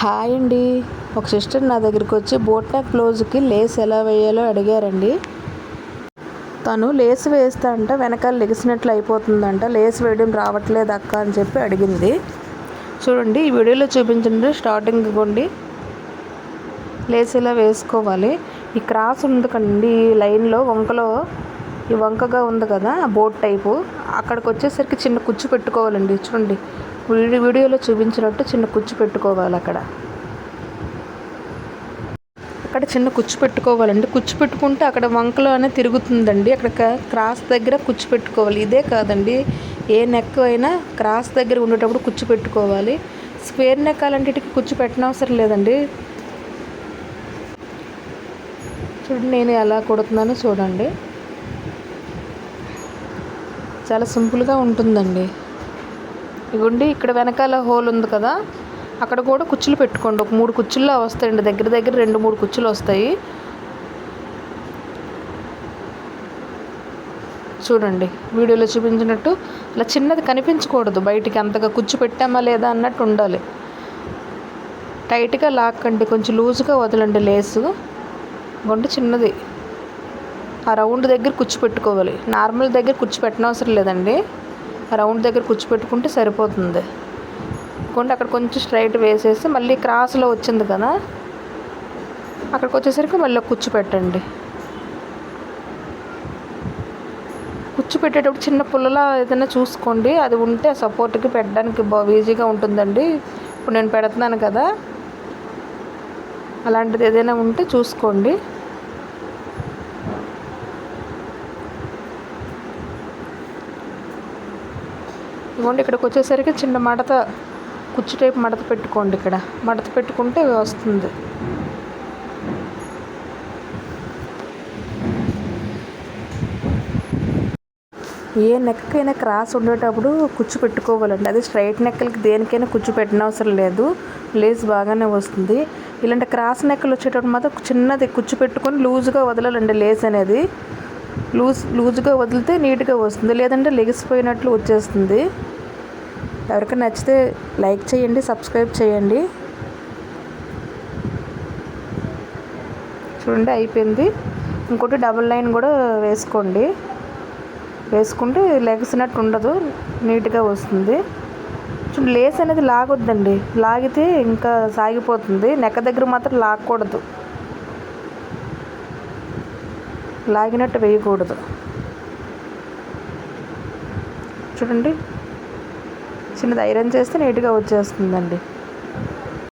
Hi అండి. ఒక sister నా దగ్గరికి వచ్చి బోట్ నెక్ బ్లౌజ్కి లేస్ ఎలా వేయాలో అడిగారండి. తను లేస్ వేస్తా అంట వెనకాల లెగిసినట్లు అయిపోతుందంట లేస్ వేయడం రావట్లేదు అక్క అని చెప్పి అడిగింది. చూడండి ఈ వీడియోలో చూపించండి స్టార్టింగ్ కొండి లేస్ ఇలా వేసుకోవాలి? ఈ క్రాస్ ఉంది కండి ఈ లైన్లో వంకలో ఈ వంకగా ఉంది కదా బోట్ టైపు. అక్కడికి వచ్చేసరికి చిన్న కుచ్చు పెట్టుకోవాలండి చూడండి. వీడియోలో చూపించినట్టు చిన్న కుచ్చు పెట్టుకోవాలి అక్కడ. అక్కడ చిన్న కుచ్చు పెట్టుకోవాలండి. కుచ్చు పెట్టుకుంటే అక్కడ వంకలో అనేది తిరుగుతుందండి. అక్కడ క- క్రాస్ దగ్గర కుచ్చు పెట్టుకోవాలి. ఇదే కాదండి. ఏ నెక్ అయినా క్రాస్ దగ్గర ఉండేటప్పుడు కుచ్చు పెట్టుకోవాలి. స్క్వేర్ నెక్ అలాంటికి కుచ్చు పెట్టనవసరం లేదండి. చూడండి నేను ఎలా కుడుతున్నానో చూడండి. చాలా సింపుల్గా ఉంటుందండి. ఇగోండి ఇక్కడ వెనకాల హోల్ ఉంది కదా. అక్కడ కూడా కుచ్చులు పెట్టుకోండి. ఒక మూడు కుచ్చుల్లో వస్తాయండి. దగ్గర దగ్గర రెండు మూడు కుచ్చులు వస్తాయి. చూడండి. వీడియోలో చూపించినట్టు అలా చిన్నది కనిపించకూడదు. బయటికి అంతగా కుచ్చు పెట్టామా లేదా అన్నట్టు ఉండాలి. టైట్గా లాక్కండి. కొంచెం లూజ్గా వదలండి లేసు. గుండె చిన్నది. ఆ రౌండ్ దగ్గర కుచ్చు పెట్టుకోవాలి. నార్మల్ దగ్గర కుచ్చు పెట్టనవసరం లేదండి. రౌండ్ దగ్గర కూర్చోపెట్టుకుంటే సరిపోతుంది. కొంటే అక్కడ కొంచెం స్ట్రైట్ వేసేసి మళ్ళీ క్రాస్లో వచ్చింది కదా అక్కడికి వచ్చేసరికి మళ్ళీ కూర్చోపెట్టండి. కుచ్చు పెట్టండి కుచ్చు పెట్టేటప్పుడు చిన్న పుల్లలా ఏదైనా చూసుకోండి. అది ఉంటే సపోర్ట్కి పెట్టడానికి ఈజీగా ఉంటుందండి. ఇప్పుడు నేను పెడుతున్నాను కదా అలాంటిది ఏదైనా ఉంటే చూసుకోండి. ఇదిగోండి ఇక్కడికి వచ్చేసరికి చిన్న మడత కుచ్చు టైప్ మడత పెట్టుకోండి ఇక్కడ. మడత పెట్టుకుంటే వస్తుంది. ఏ నెక్కైనా క్రాస్ ఉండేటప్పుడు కుచ్చు పెట్టుకోవాలండి. అది స్ట్రైట్ నెక్కలకి దేనికైనా కుచ్చు పెట్టిన అవసరం లేదు. లేస్ బాగానే వస్తుంది. ఇలాంటి క్రాస్ నెక్కలు వచ్చేటప్పుడు మాత్రం చిన్నది కుచ్చు పెట్టుకొని లూజ్గా వదలాలండి లేస్ అనేది. లూజ్ లూజ్గా వదిలితే నీట్గా వస్తుంది. లేదంటే లెగిసిపోయినట్లు వచ్చేస్తుంది. ఎవరికి నచ్చితే లైక్ చేయండి సబ్స్క్రైబ్ చేయండి. చూడండి అయిపోయింది. ఇంకోటి డబుల్ లైన్ కూడా వేసుకోండి. వేసుకుంటే లెగిసినట్టు ఉండదు నీట్గా వస్తుంది. చూడండి లేస్ అనేది లాగొద్దండి. లాగితే ఇంకా సాగిపోతుంది. నెక్క దగ్గర మాత్రం లాగకూడదు లాగినట్టు వేయకూడదు. చూడండి. చిన్నది ఐరన్ చేస్తే నీట్గా వచ్చేస్తుందండి.